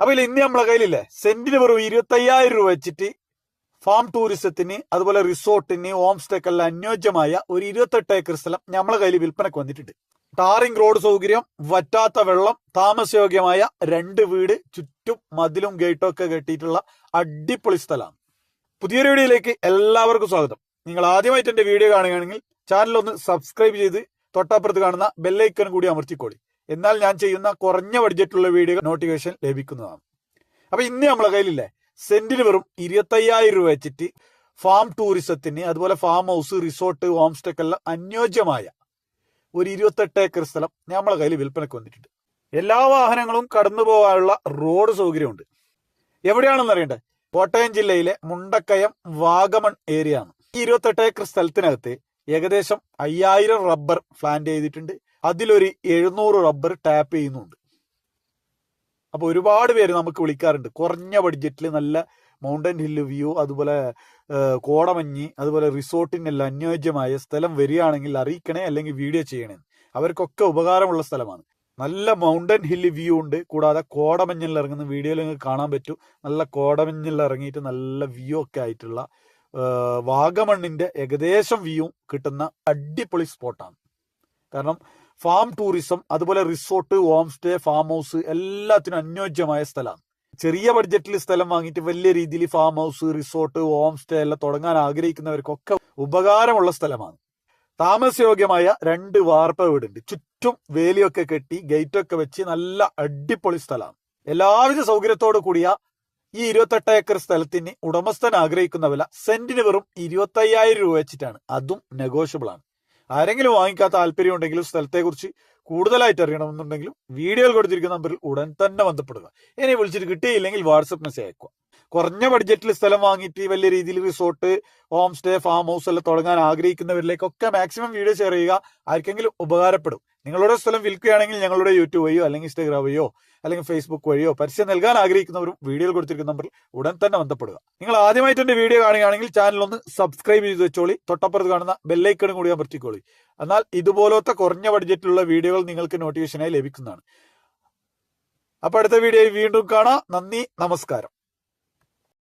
അപ്പൊ ഇല്ല ഇന്ന് നമ്മളെ കയ്യിലില്ലേ? സെന്റിന് വെറും ഇരുപത്തയ്യായിരം രൂപ വെച്ചിട്ട് ഫാം ടൂറിസത്തിന് അതുപോലെ റിസോർട്ടിന് ഹോം സ്റ്റേക്കെല്ലാം അനുയോജ്യമായ ഒരു ഇരുപത്തെട്ട് ഏക്കർ സ്ഥലം നമ്മളെ കയ്യിൽ വിൽപ്പനക്ക് വന്നിട്ടുണ്ട്. ടാറിംഗ് റോഡ് സൗകര്യം വറ്റാത്ത വെള്ളം താമസയോഗ്യമായ രണ്ട് വീട് ചുറ്റും മതിലും ഗേറ്റും ഒക്കെ കെട്ടിയിട്ടുള്ള അടിപൊളി സ്ഥലമാണ്. പുതിയൊരു വീഡിയോയിലേക്ക് എല്ലാവർക്കും സ്വാഗതം. നിങ്ങൾ ആദ്യമായിട്ട് എന്റെ വീഡിയോ കാണുകയാണെങ്കിൽ ചാനൽ ഒന്ന് സബ്സ്ക്രൈബ് ചെയ്ത് തൊട്ടപ്പുറത്ത് കാണുന്ന ബെല്ലൈക്കൺ കൂടി അമർത്തിക്കോളി. എന്നാൽ ഞാൻ ചെയ്യുന്ന കുറഞ്ഞ ബഡ്ജറ്റുള്ള വീഡിയോ നോട്ടിഫിക്കേഷൻ ലഭിക്കുന്നതാണ്. അപ്പൊ ഇന്ന് നമ്മളെ കയ്യിലില്ലേ? സെന്റിന് വെറും ഇരുപത്തയ്യായിരം രൂപ വെച്ചിട്ട് ഫാം ടൂറിസത്തിന് അതുപോലെ ഫാം ഹൗസ് റിസോർട്ട് ഹോം സ്റ്റേക്കെല്ലാം അനുയോജ്യമായ ഒരു ഇരുപത്തെട്ട് ഏക്കർ സ്ഥലം നമ്മളെ കയ്യിൽ വിൽപ്പനയ്ക്ക് വന്നിട്ടുണ്ട്. എല്ലാ വാഹനങ്ങളും കടന്നു പോകാനുള്ള റോഡ് സൗകര്യമുണ്ട്. എവിടെയാണെന്ന് അറിയണ്ടേ? കോട്ടയം ജില്ലയിലെ മുണ്ടക്കയം വാഗമൺ ഏരിയ ആണ്. ഈ ഇരുപത്തെട്ട് ഏക്കർ സ്ഥലത്തിനകത്ത് ഏകദേശം അയ്യായിരം റബ്ബർ പ്ലാന്റ് ചെയ്തിട്ടുണ്ട്. അതിലൊരു എഴുന്നൂറ് റബ്ബർ ടാപ്പ് ചെയ്യുന്നുണ്ട്. അപ്പോൾ ഒരുപാട് പേര് നമുക്ക് വിളിക്കാറുണ്ട്. കുറഞ്ഞ ബഡ്ജറ്റിൽ നല്ല മൗണ്ടൻ ഹിൽ വ്യൂ അതുപോലെ കോടമഞ്ഞി അതുപോലെ റിസോർട്ടിനെല്ലാം അനുയോജ്യമായ സ്ഥലം വരികയാണെങ്കിൽ അറിയിക്കണേ അല്ലെങ്കിൽ വീഡിയോ ചെയ്യണേ. അവർക്കൊക്കെ ഉപകാരമുള്ള സ്ഥലമാണ്. നല്ല മൗണ്ടൻ ഹിൽ വ്യൂ ഉണ്ട്. കൂടാതെ കോടമഞ്ഞിൽ ഇറങ്ങുന്ന വീഡിയോയിൽ നിങ്ങൾക്ക് കാണാൻ പറ്റും. നല്ല കോടമഞ്ഞിൽ ഇറങ്ങിയിട്ട് നല്ല വ്യൂ ഒക്കെ ആയിട്ടുള്ള വാഗമണ്ണിന്റെ ഏകദേശം വ്യൂ കിട്ടുന്ന അടിപൊളി സ്പോട്ടാണ് കാരണം ഫാം ടൂറിസം അതുപോലെ resort home stay farm house എല്ലാത്തിനും അനുയോജ്യമായ സ്ഥലമാണ്. ചെറിയ ബഡ്ജറ്റിൽ സ്ഥലം വാങ്ങിയിട്ട് വലിയ രീതിയിൽ farm house resort home stay എല്ലാം തുടങ്ങാൻ ആഗ്രഹിക്കുന്നവർക്കൊക്കെ ഉപകാരമുള്ള സ്ഥലമാണ്. താമസയോഗ്യമായ രണ്ട് വാർപ്പ വീടുണ്ട്. ചുറ്റും വേലിയൊക്കെ കെട്ടി ഗേറ്റൊക്കെ വെച്ച് നല്ല അടിപൊളി സ്ഥലമാണ്. എല്ലാവിധ സൗകര്യത്തോടു കൂടിയ ഈ ഇരുപത്തെട്ട് ഏക്കർ സ്ഥലത്തിന് ഉടമസ്ഥൻ ആഗ്രഹിക്കുന്ന വില സെന്റിന് വെറും ഇരുപത്തയ്യായിരം രൂപ വെച്ചിട്ടാണ്. അതും നെഗോഷ്യബിൾ ആണ്. ആരെങ്കിലും വാങ്ങിക്കാൻ താല്പര്യം ഉണ്ടെങ്കിലും സ്ഥലത്തെക്കുറിച്ച് കൂടുതലായിട്ട് അറിയണമെന്നുണ്ടെങ്കിലും വീഡിയോയിൽ കൊടുത്തിരിക്കുന്ന നമ്പറിൽ ഉടൻ തന്നെ ബന്ധപ്പെടുക. ഇനി വിളിച്ചിട്ട് കിട്ടിയില്ലെങ്കിൽ വാട്സപ്പ് മെസ്സേജ് അയക്കുക കുറഞ്ഞ ബഡ്ജറ്റിൽ സ്ഥലം വാങ്ങിയിട്ട് വലിയ രീതിയിൽ resort home stay farm house എല്ലാം തുടങ്ങാൻ ആഗ്രഹിക്കുന്നവരിലേക്കൊക്കെ മാക്സിമം വീഡിയോ ഷെയർ ചെയ്യുക. ആർക്കെങ്കിലും ഉപകാരപ്പെടും. നിങ്ങളുടെ സ്ഥലം വിൽക്കുകയാണെങ്കിൽ ഞങ്ങളുടെ യൂട്യൂബ് വഴിയോ അല്ലെങ്കിൽ ഇൻസ്റ്റാഗ്രാം വഴിയോ അല്ലെങ്കിൽ ഫേസ്ബുക്ക് വഴിയോ പരസ്യം നൽകാൻ ആഗ്രഹിക്കുന്നവരും വീഡിയോയിൽ കൊടുത്തിരിക്കുന്ന നമ്പറിൽ ഉടൻ തന്നെ ബന്ധപ്പെടുക. നിങ്ങൾ ആദ്യമായിട്ട് എന്റെ വീഡിയോ കാണുകയാണെങ്കിൽ ചാനൽ ഒന്ന് സബ്സ്ക്രൈബ് ചെയ്ത് വെച്ചോളി. തൊട്ടപ്പുറത്ത് കാണുന്ന ബെല്ലൈക്കണും കൂടി അമർത്തിക്കോളി. എന്നാൽ ഇതുപോലത്തെ കുറഞ്ഞ ബഡ്ജറ്റിലുള്ള വീഡിയോകൾ നിങ്ങൾക്ക് നോട്ടിഫിക്കേഷനായി ലഭിക്കുന്നതാണ്. അപ്പൊ അടുത്ത വീഡിയോയിൽ വീണ്ടും കാണാം. നന്ദി നമസ്കാരം.